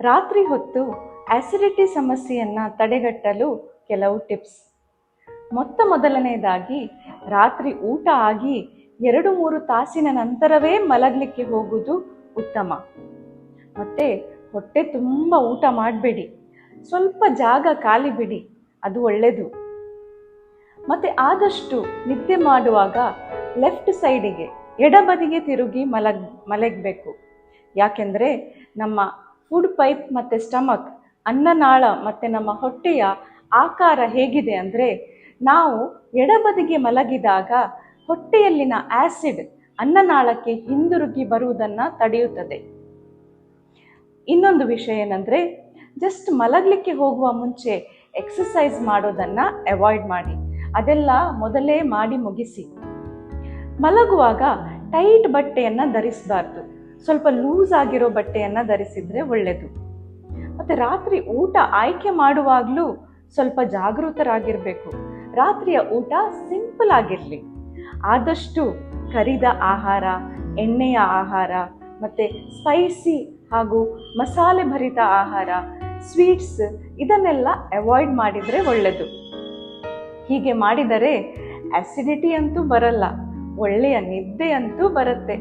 ರಾತ್ರಿ ಹೊತ್ತು ಆಸಿಡಿಟಿ ಸಮಸ್ಯೆಯನ್ನು ತಡೆಗಟ್ಟಲು ಕೆಲವು ಟಿಪ್ಸ್. ಮೊತ್ತ ಮೊದಲನೆಯದಾಗಿ, ರಾತ್ರಿ ಊಟ ಆಗಿ ಎರಡು ಮೂರು ತಾಸಿನ ನಂತರವೇ ಮಲಗಲಿಕ್ಕೆ ಹೋಗುವುದು ಉತ್ತಮ. ಮತ್ತು ಹೊಟ್ಟೆ ತುಂಬ ಊಟ ಮಾಡಬೇಡಿ. ಸ್ವಲ್ಪ ಜಾಗ ಖಾಲಿ ಬಿಡಿ, ಅದು ಒಳ್ಳೆಯದು ಮತ್ತು ಆದಷ್ಟು ನಿದ್ದೆ ಮಾಡುವಾಗ ಲೆಫ್ಟ್ ಸೈಡಿಗೆ ಎಡಬದಿಗೆ ತಿರುಗಿ ಮಲಗ್ ಮಲಗಬೇಕು. ಯಾಕೆಂದರೆ ನಮ್ಮ ಫುಡ್ ಪೈಪ್ ಮತ್ತು ಸ್ಟಮಕ್ ಅನ್ನನಾಳ ಮತ್ತು ನಮ್ಮ ಹೊಟ್ಟೆಯ ಆಕಾರ ಹೇಗಿದೆ ಅಂದರೆ ನಾವು ಎಡಬದಿಗೆ ಮಲಗಿದಾಗ ಹೊಟ್ಟೆಯಲ್ಲಿನ ಆ್ಯಸಿಡ್ ಅನ್ನನಾಳಕ್ಕೆ ಹಿಂದಿರುಗಿ ಬರುವುದನ್ನು ತಡೆಯುತ್ತದೆ. ಇನ್ನೊಂದು ವಿಷಯ ಏನಂದರೆ ಜಸ್ಟ್ ಮಲಗಲಿಕ್ಕೆ ಹೋಗುವ ಮುಂಚೆ ಎಕ್ಸಸೈಸ್ ಮಾಡೋದನ್ನು ಅವಾಯ್ಡ್ ಮಾಡಿ. ಅದೆಲ್ಲ ಮೊದಲೇ ಮಾಡಿ ಮುಗಿಸಿ. ಮಲಗುವಾಗ ಟೈಟ್ ಬಟ್ಟೆಯನ್ನು ಧರಿಸಬಾರ್ದು. ಸ್ವಲ್ಪ ಲೂಸ್ ಆಗಿರೋ ಬಟ್ಟೆಯನ್ನು ಧರಿಸಿದರೆ ಒಳ್ಳೆಯದು ಮತ್ತು ರಾತ್ರಿ ಊಟ ಆಯ್ಕೆ ಮಾಡುವಾಗಲೂ ಸ್ವಲ್ಪ ಜಾಗೃತರಾಗಿರಬೇಕು ರಾತ್ರಿಯ ಊಟ ಸಿಂಪಲ್ ಆಗಿರಲಿ. ಆದಷ್ಟು ಕರಿದ ಆಹಾರ, ಎಣ್ಣೆಯ ಆಹಾರ, ಮತ್ತು ಸ್ಪೈಸಿ ಹಾಗೂ ಮಸಾಲೆ ಭರಿತ ಆಹಾರ, ಸ್ವೀಟ್ಸ್ ಇದನ್ನೆಲ್ಲ ಅವಾಯ್ಡ್ ಮಾಡಿದರೆ ಒಳ್ಳೆಯದು ಹೀಗೆ ಮಾಡಿದರೆ ಆಸಿಡಿಟಿ ಅಂತೂ ಬರಲ್ಲ, ಒಳ್ಳೆಯ ನಿದ್ದೆಯಂತೂ ಬರುತ್ತೆ.